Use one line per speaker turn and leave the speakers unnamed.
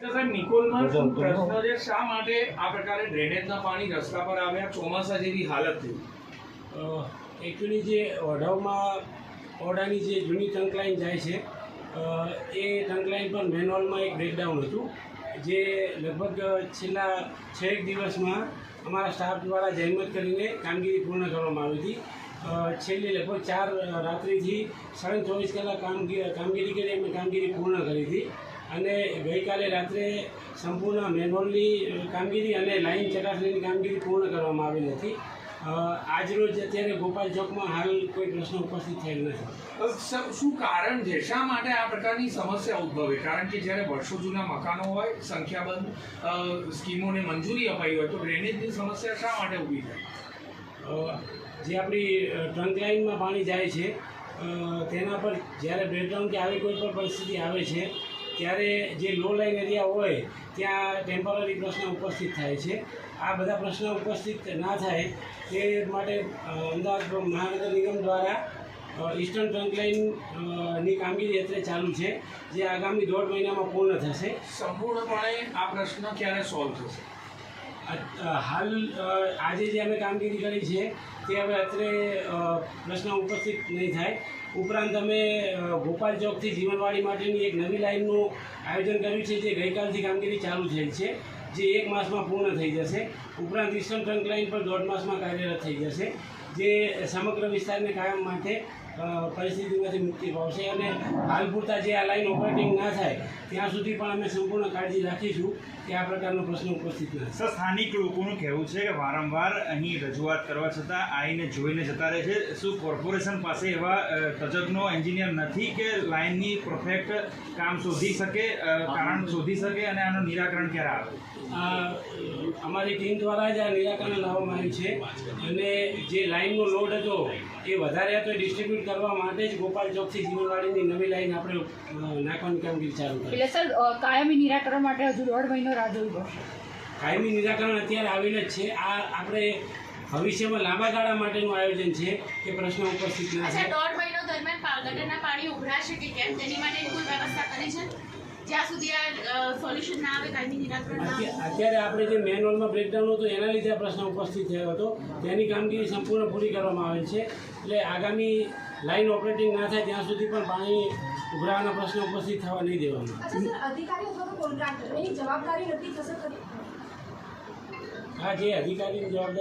નિકોલમાં પ્રશ્ન છે? શા માટે આ પ્રકારે ડ્રેનેજના પાણી રસ્તા પર આવ્યા? ચોમાસા જેવી હાલત થઈ.
એકચ્યુઅલી જે ઓઢવમાં ઓઢાની જે જૂની ટંકલાઈન જાય છે એ ટંકલાઈન લાઈન પર મેનહોલમાં એક બ્રેકડાઉન હતું. જે લગભગ છેલ્લા છ એક દિવસમાં અમારા સ્ટાફ દ્વારા જહેમત કરીને કામગીરી પૂર્ણ કરવામાં આવી હતી. છેલ્લી લગભગ ચાર રાત્રિથી સાડા ચોવીસ કલાક કામગીરી કામગીરી કરી અમે કામગીરી પૂર્ણ કરી હતી. અને ગઈકાલે રાત્રે સંપૂર્ણ મેનહોલની કામગીરી અને લાઇન ચકાસણીની કામગીરી પૂર્ણ કરવામાં આવી નથી. આજરોજ અત્યારે ગોપાલ ચોકમાં હાલ કોઈ પ્રશ્ન ઉપસ્થિત થયેલ નથી.
શું કારણ છે? શા માટે આ પ્રકારની સમસ્યા ઉદ્ભવે? કારણ કે જ્યારે વર્ષો જૂના મકાનો હોય સંખ્યાબંધ સ્કીમોને મંજૂરી અપાઈ હોય તો ડ્રેનેજની સમસ્યા શા માટે ઊભી થાય?
જે આપણી ટ્રંક લાઇનમાં પાણી જાય છે તેના પર જ્યારે બ્રેકડાઉન કે આવી કોઈ પણ પરિસ્થિતિ આવે છે ત્યારે જે લો લાઇન એરિયા હોય ત્યાં ટેમ્પરરી પ્રશ્ન ઉપસ્થિત થાય છે. આ બધા પ્રશ્નો ઉપસ્થિત ના થાય તે માટે અમદાવાદ મહાનગર નિગમ દ્વારા ઇસ્ટર્ન ટ્રંક લાઈનની કામગીરી અત્યારે ચાલુ છે જે આગામી દોઢ મહિનામાં પૂર્ણ થશે.
સંપૂર્ણપણે આ પ્રશ્ન ક્યારે સોલ્વ થશે?
હાલ આજે જે અમે કામગીરી કરી છે તે હવે અત્રે પ્રશ્ન ઉપસ્થિત નહીં થાય. ઉપરાંત અમે ગોપાલ ચોકથી જીવનવાડી માટેની એક નવી લાઇનનું આયોજન કર્યું છે, જે ગઈકાલથી કામગીરી ચાલુ થયેલ છે, જે એક માસમાં પૂર્ણ થઈ જશે. ઉપરાંત ઈસ્ટર્ન ટ્રંક લાઇન પર દોઢ માસમાં કાર્યરત થઈ જશે, જે સમગ્ર વિસ્તારને કાયમ માટે પરિસ્થિતિમાંથી મુક્તિ પામશે અને હાલ પૂરતા જે આ લાઇન ઓપરેટિંગ ના થાય ત્યાં સુધી પણ અમે સંપૂર્ણ કાળજી રાખીશું કે આ પ્રકારનો પ્રશ્ન ઉપસ્થિત ન થાય.
સર સ્થાનિક લોકોનું કહેવું છે કે વારંવાર અહીં રજૂઆત કરવા છતાં આવીને જોઈને જતા રહે છે. શું કોર્પોરેશન પાસે એવા તજજ્ઞો એન્જિનિયર નથી કે લાઇનની પરફેક્ટ કામ શોધી શકે કારણ શોધી શકે અને આનું નિરાકરણ ક્યારે આવે?
અમારી ટીમ દ્વારા જ આ નિરાકરણ લાવવામાં આવ્યું છે અને જે લાઇનનો લોડ હતો એ વધારે હતો એ ડિસ્ટ્રીબ્યુટ કરવા માટે જ ગોપાલ ચોકથી જીવનવાડીની નવી લાઈન આપણે નાખવાની કામગીરી ચાલુ કરી.
એટલે સર કાયમી નિરાકરણ માટે હજુ દોઢ મહિનો રાહ જોવી પડશે.
કાયમી નિરાકરણ અત્યારે આવેલ જ છે. આ આપણે ભવિષ્યમાં લાંબા ગાળા માટેનું આયોજન છે કે પ્રશ્ન ઉપસ્થિત ના
અચ્છા
થાય.
દોઢ મહિનો દરમિયાન ગટરના પાણી ઉભરાશે કે કેમ? તેની માટે કોઈ વ્યવસ્થા કરી છે? જ્યાં સુધી આ સોલ્યુશન ના આવે કાયમી નિરાકરણ ના આવે.
અત્યા- અત્યારે આપણે જે મેન હોલમાં બ્રેકડાઉન હતું એના લીધે આ પ્રશ્ન ઉપસ્થિત થયો હતો. તેની કામગીરી સંપૂર્ણ પૂરી કરવામાં આવેલ છે. એટલે આગામી લાઇન ઓપરેટિંગ ના થાય ત્યાં સુધી પણ પાણી ઉભરાવાના પ્રશ્ન ઉપસ્થિત થવા નહીં
દેવાનો હા અધિકારી અથવા કોન્ટ્રાક્ટર એની જવાબદારી નક્કી થશે ખરી?
જે અધિકારીની જવાબદારી